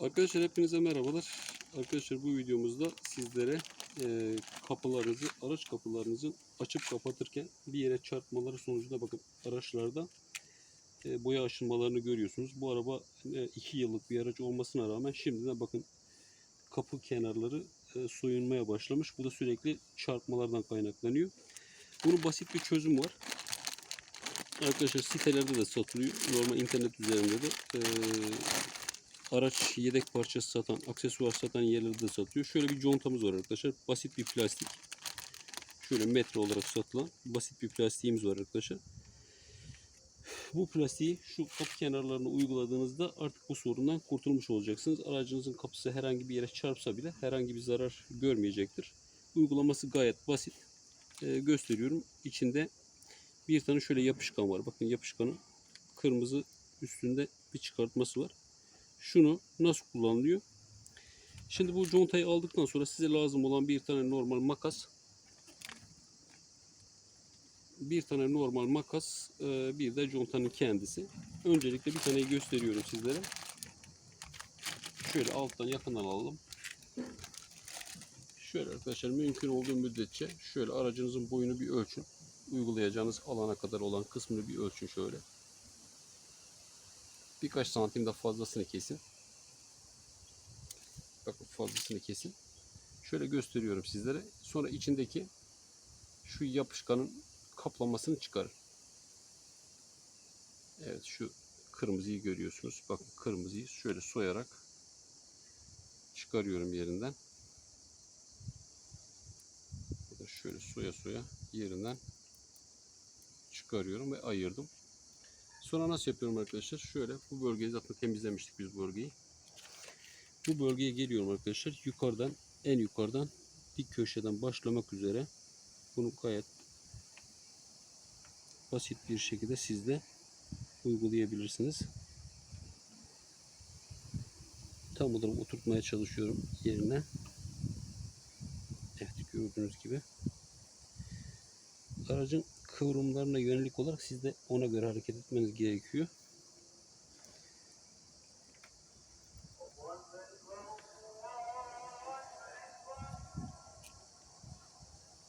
Arkadaşlar hepinize merhabalar. Arkadaşlar bu videomuzda sizlere e, kapılarınızı, araç kapılarınızı açıp kapatırken bir yere çarpmaları sonucunda bakın araçlarda e, boya aşınmalarını görüyorsunuz. Bu araba 2 yıllık bir araç olmasına rağmen şimdiden bakın kapı kenarları e, soyunmaya başlamış. Bu da sürekli çarpmalardan kaynaklanıyor. Bunun basit bir çözüm var. Arkadaşlar sitelerde de satılıyor. Normal internet üzerinde de e, araç yedek parçası satan, aksesuar satan yerlerde de satıyor. Şöyle bir contamız var arkadaşlar. Basit bir plastik. Şöyle metre olarak satılan basit bir plastiğimiz var arkadaşlar. Bu plastiği şu kapı kenarlarına uyguladığınızda artık bu sorundan kurtulmuş olacaksınız. Aracınızın kapısı herhangi bir yere çarpsa bile herhangi bir zarar görmeyecektir. Uygulaması gayet basit. Ee, gösteriyorum. İçinde bir tane şöyle yapışkan var. Bakın yapışkanın kırmızı üstünde bir çıkartması var. Şunu nasıl kullanılıyor? Şimdi bu contayı aldıktan sonra size lazım olan bir tane normal makas. Bir tane normal makas, e, bir de contanın kendisi. Öncelikle bir taneyi gösteriyorum sizlere. Şöyle alttan yakından alalım. Şöyle arkadaşlar mümkün olduğu müddetçe şöyle aracınızın boyunu bir ölçün. Uygulayacağınız alana kadar olan kısmını bir ölçün şöyle. Birkaç santim de fazlasını kesin. Bakın fazlasını kesin. Şöyle gösteriyorum sizlere. Sonra içindeki şu yapışkanın kaplamasını çıkarın. Evet şu kırmızıyı görüyorsunuz. Bakın kırmızıyı şöyle soyarak çıkarıyorum yerinden. Şöyle soya soya yerinden çıkarıyorum ve ayırdım. Sonra nasıl yapıyorum arkadaşlar? Şöyle bu bölgeyi zaten temizlemiştik biz bölgeyi. Bu bölgeye geliyorum arkadaşlar. Yukarıdan en yukarıdan bir köşeden başlamak üzere bunu gayet basit bir şekilde siz de uygulayabilirsiniz. Tam olarak oturtmaya çalışıyorum yerine. Evet gördüğünüz gibi. Aracın kıvrımlarına yönelik olarak siz de ona göre hareket etmeniz gerekiyor.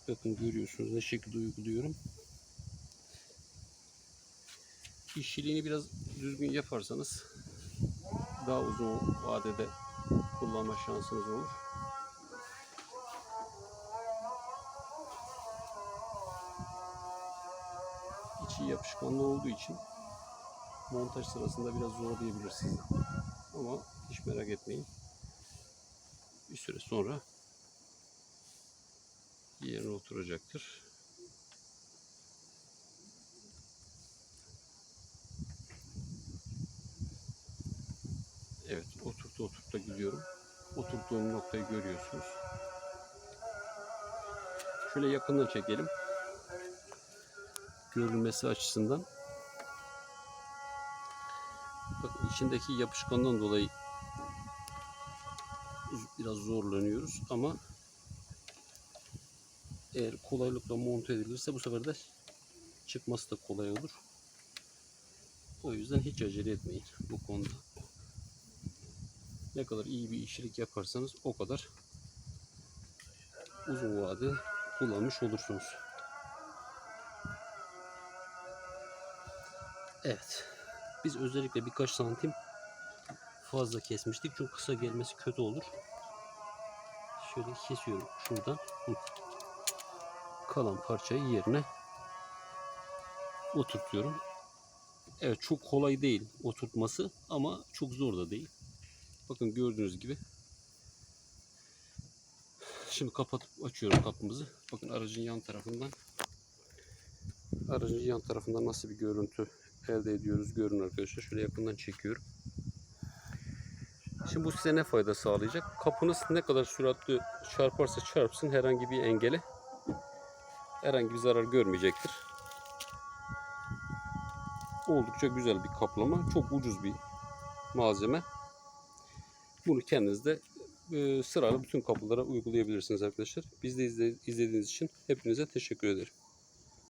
Bakın görüyorsunuz ne şekilde uyguluyorum. İşçiliğini biraz düzgün yaparsanız daha uzun vadede kullanma şansınız olur. İçi yapışkanlı olduğu için montaj sırasında biraz zorlayabilir sizi. Ama hiç merak etmeyin. Bir süre sonra yerine oturacaktır. Evet oturtu oturta gidiyorum. Oturttuğum noktayı görüyorsunuz. Şöyle yakından çekelim görülmesi açısından. Bakın içindeki yapışkandan dolayı biraz zorlanıyoruz ama eğer kolaylıkla monte edilirse bu sefer de çıkması da kolay olur. O yüzden hiç acele etmeyin bu konuda. Ne kadar iyi bir işçilik yaparsanız o kadar uzun vade kullanmış olursunuz. Evet. Biz özellikle birkaç santim fazla kesmiştik. Çünkü kısa gelmesi kötü olur. Şöyle kesiyorum şuradan. Hı. Kalan parçayı yerine oturtuyorum. Evet çok kolay değil oturtması ama çok zor da değil. Bakın gördüğünüz gibi. Şimdi kapatıp açıyorum kapımızı. Bakın aracın yan tarafından aracın yan tarafından nasıl bir görüntü elde ediyoruz. Görün arkadaşlar. Şöyle yakından çekiyorum. Şimdi bu size ne fayda sağlayacak? Kapınız ne kadar süratli çarparsa çarpsın herhangi bir engele herhangi bir zarar görmeyecektir. Oldukça güzel bir kaplama. Çok ucuz bir malzeme. Bunu kendiniz de e, sırayla bütün kapılara uygulayabilirsiniz arkadaşlar. Biz de izlediğiniz için hepinize teşekkür ederim.